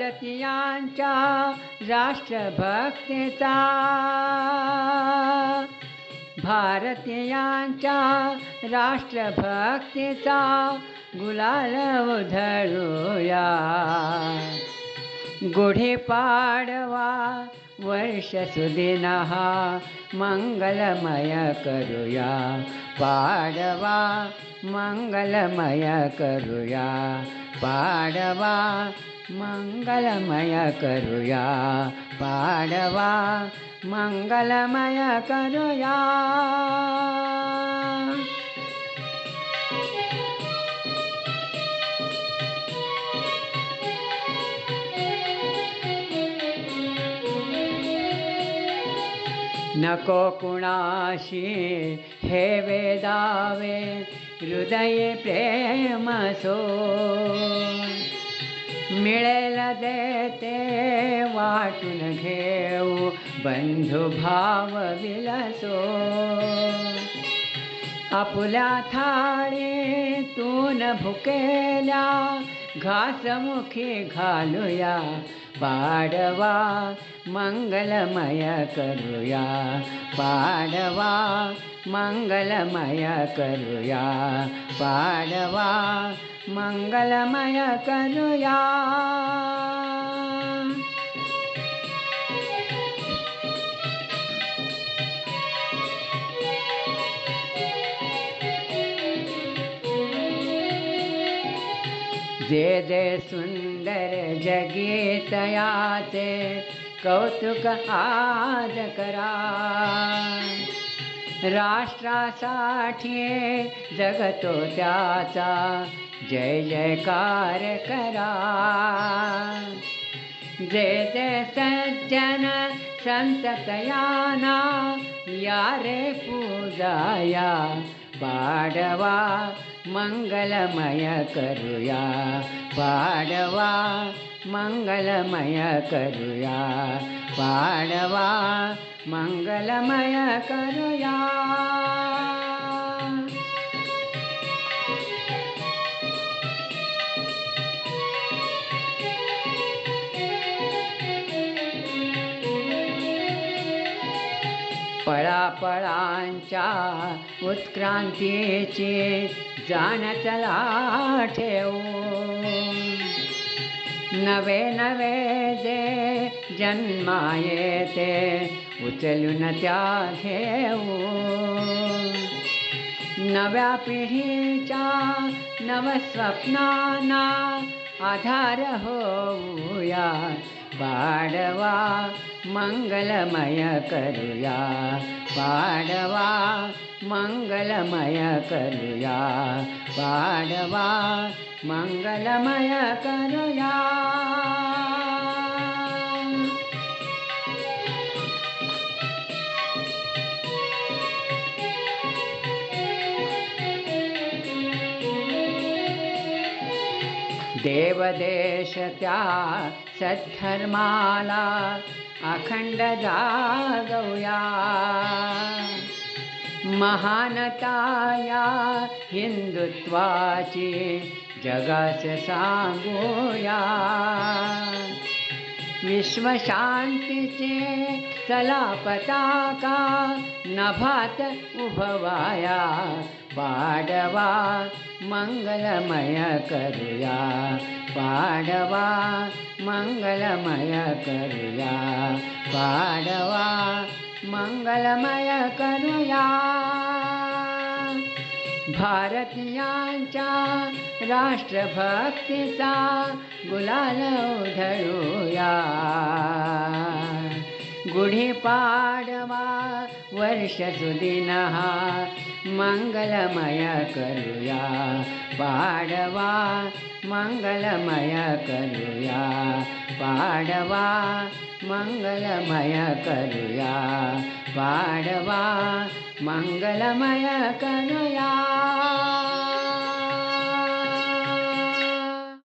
भारतीयांच्या राष्ट्रभक्तीचा. भारतीयांच्या राष्ट्रभक्तीचा गुलाल उधळूया. गुढीपाडवा वर्ष सुदिन हा मंगलमय करूया पाडवा मंगलमय करूया पाडवा मंगलमय करूया पाडवा मंगलमय करूया नको कुणाशी हे वेदावे हृदय प्रेम सो मिळेल देते वाटून घेऊ बंधुभाव विलसो. आपुल्या थाळीतून भुकेल्या घासमुखी घालूया पाडवा मंगलमय करूया पाडवा मंगलमय करूया पाडवा मंगलमय करूया जे जे सुंदर जगीतयाचे कौतुक आज करा। राष्ट्रासाठी जगतो त्याचा जय जयकार करा। जे जे सज्जन संततयाना या रे पूजाया बाडवा मंगलमय करूया बाडवा मंगलमय करूया बाडवा मंगलमय करूया पळापळांच्या उत्क्रांतीची जाण चला ठेवू नवे नवे जे जन्माये ते उचलून त्या घेऊ नव्या पिढीच्या नवस्वप्नांना आधार होऊया पाडवा मंगलमय करूया पाडवा मंगलमय करूया पाडवा मंगलमय करूया देवदेश त्या सद्धर्माला अखंड जागवया महानताया हिंदुत्वाची जगास सांगूया विश्वशांतीचे चला पताका नभात उभवाया पाडवा मंगलमय करूया पाडवा मंगलमय करूया पाडवा मंगलमय करूया भारतीयांच्या राष्ट्रभक्तीचा गुलाल उधळूया गुढीपाडवा वर्ष सुदिन हा मंगलमय करूया पाडवा मंगलमय करूया पाडवा मंगलमय करूया पाडवा मंगलमय करूया।